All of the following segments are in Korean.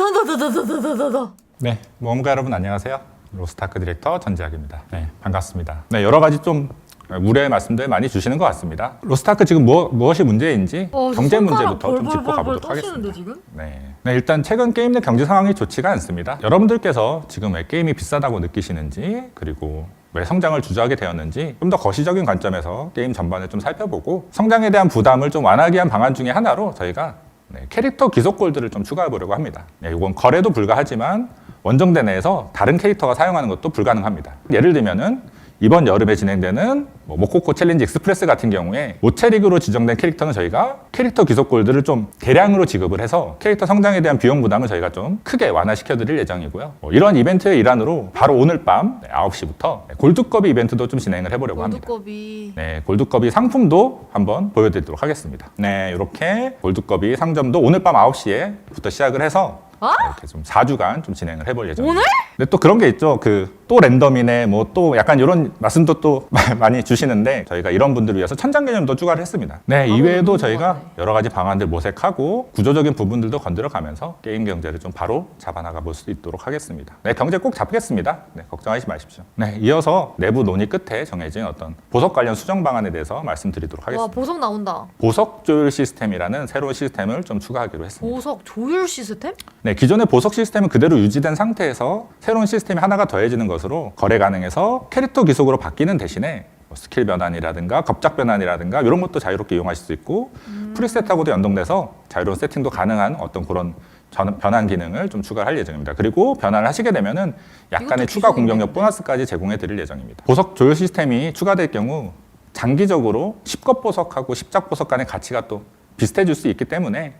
한다. 네, 모험가 여러분 안녕하세요. 로스타크 디렉터 전지학입니다. 네, 반갑습니다. 네, 여러 가지 좀 우려의 말씀들 많이 주시는 것 같습니다. 로스타크 지금 무, 무엇이 문제인지 어, 경제 문제부터 좀 짚고 가보도록 하겠습니다. 네. 네, 일단 최근 게임 내 경제 상황이 좋지가 않습니다. 여러분들께서 지금 왜 게임이 비싸다고 느끼시는지 그리고 왜 성장을 주저하게 되었는지 좀 더 거시적인 관점에서 게임 전반을 좀 살펴보고 성장에 대한 부담을 좀 완화하기 위한 방안 중에 하나로 저희가 네, 캐릭터 기속 골드를 좀 추가해 보려고 합니다. 네, 이건 거래도 불가하지만 원정대 내에서 다른 캐릭터가 사용하는 것도 불가능합니다. 예를 들면은 이번 여름에 진행되는 뭐 모코코 챌린지 익스프레스 같은 경우에 모체릭으로 지정된 캐릭터는 저희가 캐릭터 기속 골드를 좀 대량으로 지급을 해서 캐릭터 성장에 대한 비용 부담을 저희가 좀 크게 완화시켜 드릴 예정이고요. 뭐 이런 이벤트의 일환으로 바로 오늘 밤 9시부터 골드컵 이벤트도 좀 진행을 해보려고 합니다. 골드컵이 네, 골드컵이 상품도 한번 보여드리도록 하겠습니다. 네, 이렇게 골드컵이 상점도 오늘 밤 9시에부터 시작을 해서 아? 이렇게 좀 4주간 좀 진행을 해볼 예정입니다. 오늘? 근데 또 그런 게 있죠. 그 또 랜덤이네, 뭐 또 약간 이런 말씀도 또 많이 주시는데 저희가 이런 분들을 위해서 천장 개념도 추가를 했습니다. 네, 이외에도 너무 저희가 궁금하네. 여러 가지 방안들 모색하고 구조적인 부분들도 건드려 가면서 게임 경제를 좀 바로 잡아나가 볼 수 있도록 하겠습니다. 네, 경제 꼭 잡겠습니다. 네, 걱정하지 마십시오. 네, 이어서 내부 논의 끝에 정해진 어떤 보석 관련 수정 방안에 대해서 말씀드리도록 와 하겠습니다. 보석 나온다. 보석 조율 시스템이라는 새로운 시스템을 좀 추가하기로 했습니다. 보석 조율 시스템? 네, 기존의 보석 시스템은 그대로 유지된 상태에서 새로운 시스템이 하나가 더해지는 것 으로 거래 가능해서 캐릭터 기속으로 바뀌는 대신에 뭐 스킬 변환이라든가 겁작 변환이라든가 이런 것도 자유롭게 이용하실 수 있고 프리셋하고도 연동돼서 자유로운 세팅도 가능한 어떤 그런 전- 변환 기능을 좀 추가할 예정입니다. 그리고 변환을 하시게 되면은 약간의 추가 공격력? 보너스까지 제공해 드릴 예정입니다. 보석 조율 시스템이 추가될 경우 장기적으로 10급 보석하고 10작 보석 간의 가치가 또 비슷해질 수 있기 때문에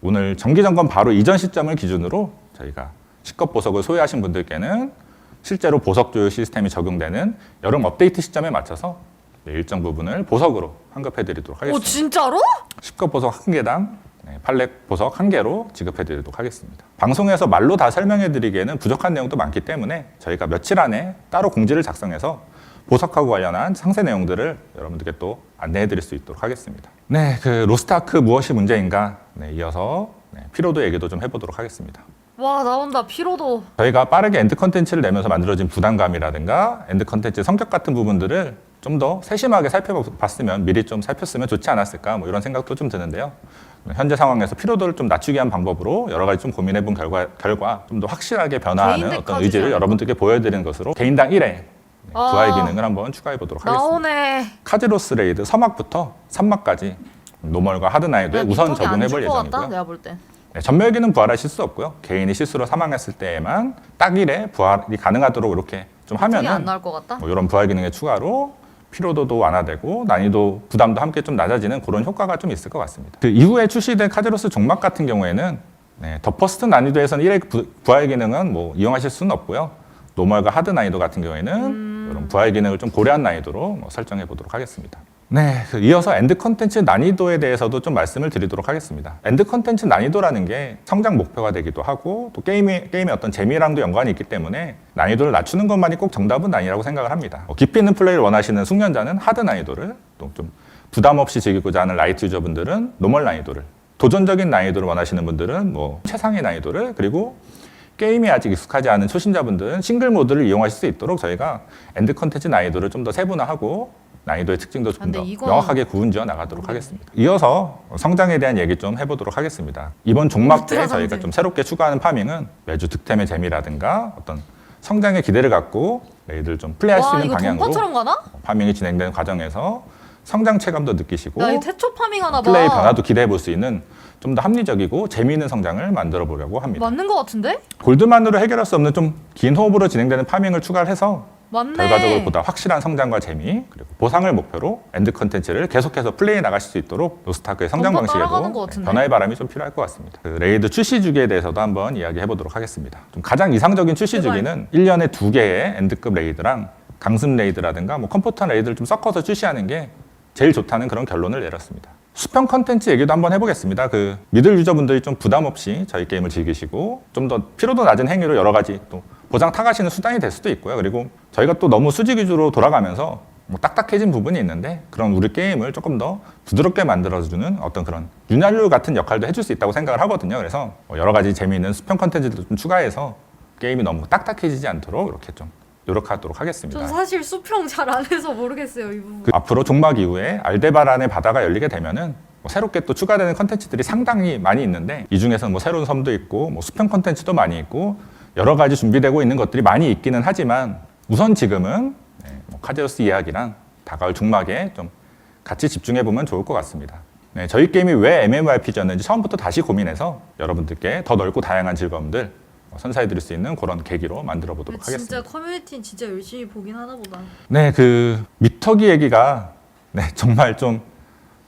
오늘 정기 점검 바로 이전 시점을 기준으로 저희가 10급 보석을 소유하신 분들께는 실제로 보석 조율 시스템이 적용되는 여름 업데이트 시점에 맞춰서 네, 일정 부분을 보석으로 환급해 드리도록 오 하겠습니다. 진짜로? 10급 보석 한 개당 네, 팔렉 보석 한 개로 지급해 드리도록 하겠습니다. 방송에서 말로 다 설명해 드리기에는 부족한 내용도 많기 때문에 저희가 며칠 안에 따로 공지를 작성해서 보석하고 관련한 상세 내용들을 여러분들께 또 안내해 드릴 수 있도록 하겠습니다. 네, 그 로스트아크 무엇이 문제인가? 네, 이어서 네, 피로도 얘기도 좀 해보도록 하겠습니다. 와 나온다 피로도. 저희가 빠르게 엔드 컨텐츠를 내면서 만들어진 부담감이라든가 엔드 컨텐츠 성격 같은 부분들을 좀 더 세심하게 살펴봤으면 미리 좀 살폈으면 좋지 않았을까 뭐 이런 생각도 좀 드는데요. 현재 상황에서 피로도를 좀 낮추기 위한 방법으로 여러 가지 좀 고민해 본 결과 결과 좀 더 확실하게 변화하는 어떤 의지를? 여러분들께 보여드리는 것으로 개인당 1회 아. 부활 기능을 한번 추가해 보도록 하겠습니다. 나오네. 카즈로스 레이드 서막부터 3막까지 노멀과 하드 난이도에 우선 적용해 볼. 예정이고요. 내가 볼 땐. 네, 전멸기는 부활하실 수 없고요. 개인이 실수로 사망했을 때에만 딱 1회 부활이 가능하도록 이렇게 좀안 하면은 나올 것 같다. 뭐 이런 부활 기능의 추가로 피로도도 완화되고 난이도 부담도 함께 좀 낮아지는 그런 효과가 좀 있을 것 같습니다. 그 이후에 출시된 카제로스 종막 같은 경우에는 네, 더 퍼스트 난이도에서는 1회 부, 부활 기능은 뭐 이용하실 수는 없고요. 노멀과 하드 난이도 같은 경우에는 이런 부활 기능을 좀 고려한 난이도로 뭐 설정해 보도록 하겠습니다. 네, 그 이어서 엔드 컨텐츠 난이도에 대해서도 좀 말씀을 드리도록 하겠습니다. 엔드 컨텐츠 난이도라는 게 성장 목표가 되기도 하고 또 게임의, 게임의 어떤 재미랑도 연관이 있기 때문에 난이도를 낮추는 것만이 꼭 정답은 아니라고 생각을 합니다. 어, 깊이 있는 플레이를 원하시는 숙련자는 하드 난이도를 또 좀 부담 없이 즐기고자 하는 라이트 유저분들은 노멀 난이도를 도전적인 난이도를 원하시는 분들은 뭐 최상의 난이도를 그리고 게임이 아직 익숙하지 않은 초심자분들은 싱글 모드를 이용하실 수 있도록 저희가 엔드 컨텐츠 난이도를 좀 더 세분화하고 난이도의 특징도 좀 근데 더 이건- 명확하게 구분지어 나가도록 하겠습니다. 이어서 성장에 대한 얘기 좀 해보도록 하겠습니다. 이번 종막 때 저희가. 좀 새롭게 추가하는 파밍은 매주 득템의 재미라든가 어떤 성장의 기대를 갖고 레이드를 좀 플레이할 수와 있는 이거 방향으로? 파밍이 진행되는 과정에서 성장 체감도 느끼시고 야이 태초 파밍 하나 봐. 플레이 변화도 기대해 볼 수 있는 좀 더 합리적이고 재미있는 성장을 만들어 보려고 합니다. 맞는 것 같은데? 골드만으로 해결할 수 없는 좀 긴 호흡으로 진행되는 파밍을 추가를 해서 맞네. 결과적으로 보다 확실한 성장과 재미 그리고 보상을 목표로 엔드 컨텐츠를 계속해서 플레이해 나갈 수 있도록 로스타크의 성장 뭔가 따라가는 것 방식에도 같은데? 변화의 바람이 좀 필요할 것 같습니다. 그 레이드 출시 주기에 대해서도 한번 이야기해 보도록 하겠습니다. 좀 가장 이상적인 출시 제발. 주기는 1년에 두 개의 엔드급 레이드랑 강습 레이드라든가 뭐 컴포터 레이드를 좀 섞어서 출시하는 게 제일 좋다는 그런 결론을 내렸습니다. 수평 컨텐츠 얘기도 한번 해보겠습니다. 그 미들 유저분들이 좀 부담 없이 저희 게임을 즐기시고 좀 더 피로도 낮은 행위로 여러 가지 또 보장 타가시는 수단이 될 수도 있고요. 그리고 저희가 또 너무 수직 위주로 돌아가면서 뭐 딱딱해진 부분이 있는데 그런 우리 게임을 조금 더 부드럽게 만들어주는 어떤 그런 윤활유 같은 역할도 해줄 수 있다고 생각을 하거든요. 그래서 뭐 여러 가지 재미있는 수평 컨텐츠도 좀 추가해서 게임이 너무 딱딱해지지 않도록 이렇게 좀 노력하도록 하겠습니다. 전 사실 수평 잘 안 해서 모르겠어요 이 부분. 그 앞으로 종막 이후에 알데바란의 바다가 열리게 되면은 뭐 새롭게 또 추가되는 컨텐츠들이 상당히 많이 있는데 이 중에서 뭐 새로운 섬도 있고 뭐 수평 컨텐츠도 많이 있고 여러 가지 준비되고 있는 것들이 많이 있기는 하지만 우선 지금은 네, 뭐 카제로스 이야기랑 다가올 종막에 좀 같이 집중해 보면 좋을 것 같습니다. 네, 저희 게임이 왜 MMORPG였는지 처음부터 다시 고민해서 여러분들께 더 넓고 다양한 즐거움들 선사해 드릴 수 있는 그런 계기로 만들어 보도록 하겠습니다. 진짜 커뮤니티는 진짜 열심히 보긴 하나 보다. 네, 그 미터기 얘기가 네, 정말 좀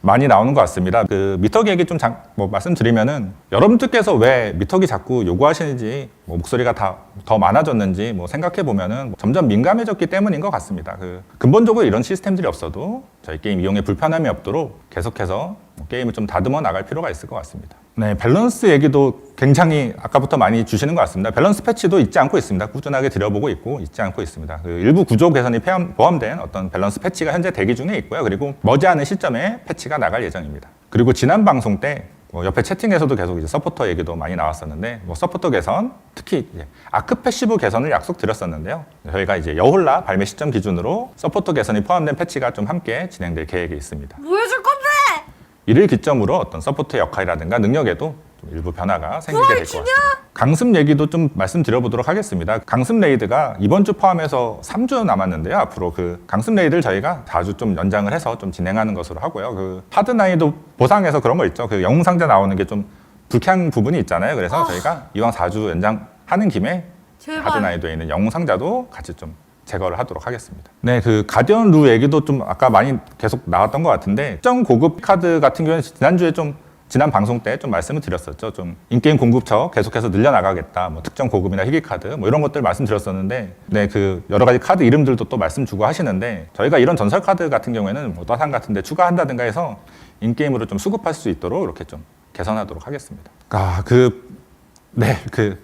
많이 나오는 것 같습니다. 그 미터기 얘기 좀뭐 말씀드리면은 여러분들께서 왜 미터기 자꾸 요구하시는지 뭐 목소리가 다 더 많아졌는지 뭐 생각해 보면은 점점 민감해졌기 때문인 것 같습니다. 그 근본적으로 이런 시스템들이 없어도 저희 게임 이용에 불편함이 없도록 계속해서 뭐 게임을 좀 다듬어 나갈 필요가 있을 것 같습니다. 네, 밸런스 얘기도 굉장히 아까부터 많이 주시는 것 같습니다. 밸런스 패치도 잊지 않고 있습니다. 꾸준하게 들여보고 있고 잊지 않고 있습니다. 그 일부 구조 개선이 포함- 포함된 어떤 밸런스 패치가 현재 대기 중에 있고요. 그리고 머지않은 시점에 패치가 나갈 예정입니다. 그리고 지난 방송 때 뭐 옆에 채팅에서도 계속 이제 서포터 얘기도 많이 나왔었는데 뭐 서포터 개선 특히 아크 패시브 개선을 약속드렸었는데요. 저희가 이제 여홀라 발매 시점 기준으로 서포터 개선이 포함된 패치가 좀 함께 진행될 계획이 있습니다. 뭐 건데? 이를 기점으로 어떤 서포트 역할이라든가 능력에도 좀 일부 변화가 생기게 될 것 같습니다. 강습 얘기도 좀 말씀드려보도록 하겠습니다. 강습 레이드가 이번 주 포함해서 3주 남았는데요. 앞으로 그 강습 레이드를 저희가 4주 좀 연장을 해서 좀 진행하는 것으로 하고요. 그 하드 난이도 보상에서 그런 거 있죠. 그 영웅 상자 나오는 게 좀 불쾌한 부분이 있잖아요. 그래서 아. 저희가 이왕 4주 연장하는 김에 제발. 하드 난이도에 있는 영웅 상자도 같이 좀 제거를 하도록 하겠습니다. 네, 그 가디언 루 얘기도 좀 아까 많이 계속 나왔던 것 같은데 특정 고급 카드 같은 경우는 지난주에 좀 지난 방송 때 좀 말씀을 드렸었죠. 좀 인게임 공급처 계속해서 늘려나가겠다. 뭐 특정 고급이나 희귀 카드 뭐 이런 것들 말씀드렸었는데 네, 그 여러 가지 카드 이름들도 또 말씀 주고 하시는데 저희가 이런 전설 카드 같은 경우에는 뭐 떠상 같은 데 추가한다든가 해서 인게임으로 좀 수급할 수 있도록 이렇게 좀 개선하도록 하겠습니다. 아, 그 네, 그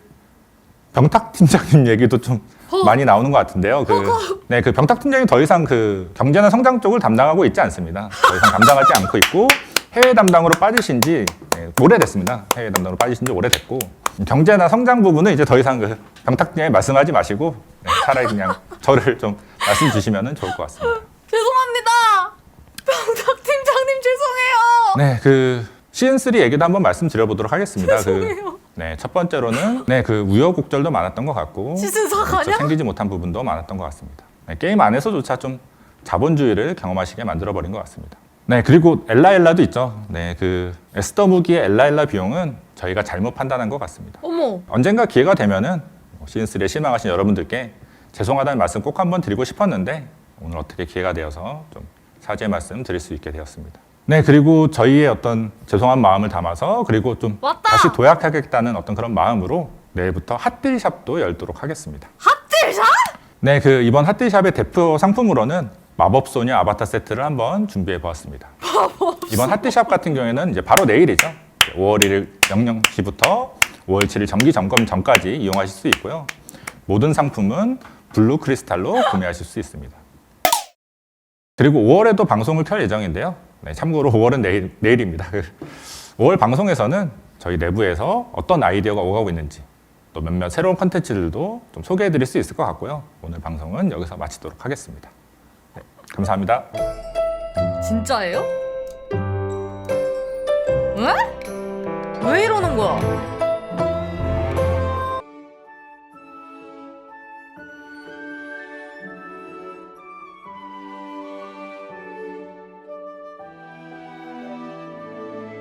병탁 팀장님 얘기도 좀 어. 많이 나오는 것 같은데요. 그, 네, 그 병탁 팀장이 더 이상 그 경제나 성장 쪽을 담당하고 있지 않습니다. 더 이상 담당하지 않고 있고 해외 담당으로 빠지신 지 네, 오래됐습니다. 해외 담당으로 빠지신 지 오래됐고 경제나 성장 부분은 이제 더 이상 그 병탁 팀장이 말씀하지 마시고 네, 차라리 그냥 저를 좀 말씀 주시면 좋을 것 같습니다. 죄송합니다. 병탁 팀장님 죄송해요. 네, 그 시즌 3 얘기도 한번 말씀드려보도록 하겠습니다. 그, 죄송해요. 네, 첫 번째로는 네, 그 우여곡절도 많았던 것 같고 시즌 4 그렇죠. 생기지 못한 부분도 많았던 것 같습니다. 네, 게임 안에서조차 좀 자본주의를 경험하시게 만들어버린 것 같습니다. 네, 그리고 엘라엘라도 있죠. 네, 그 에스더 무기의 엘라엘라 비용은 저희가 잘못 판단한 것 같습니다. 어머. 언젠가 기회가 되면은 시즌3에 실망하신 여러분들께 죄송하다는 말씀 꼭 한번 드리고 싶었는데 오늘 어떻게 기회가 되어서 좀 사죄의 말씀 드릴 수 있게 되었습니다. 네, 그리고 저희의 어떤 죄송한 마음을 담아서 그리고 좀 왔다! 다시 도약하겠다는 어떤 그런 마음으로 내일부터 핫딜샵도 열도록 하겠습니다. 핫딜샷? 네, 그 이번 핫딜샵의 대표 상품으로는 마법소녀 아바타 세트를 한번 준비해 보았습니다. 이번 핫딜샵 같은 경우에는 이제 바로 내일이죠. 5월 1일 00시부터 5월 7일 정기 점검 전까지 이용하실 수 있고요. 모든 상품은 블루 크리스탈로 구매하실 수 있습니다. 그리고 5월에도 방송을 켤 예정인데요. 네, 참고로 5월은 내일, 내일입니다. 5월 방송에서는 저희 내부에서 어떤 아이디어가 오가고 있는지 또 몇몇 새로운 컨텐츠들도 좀 소개해 드릴 수 있을 것 같고요. 오늘 방송은 여기서 마치도록 하겠습니다. 네, 감사합니다. 진짜예요? 왜? 왜 이러는 거야?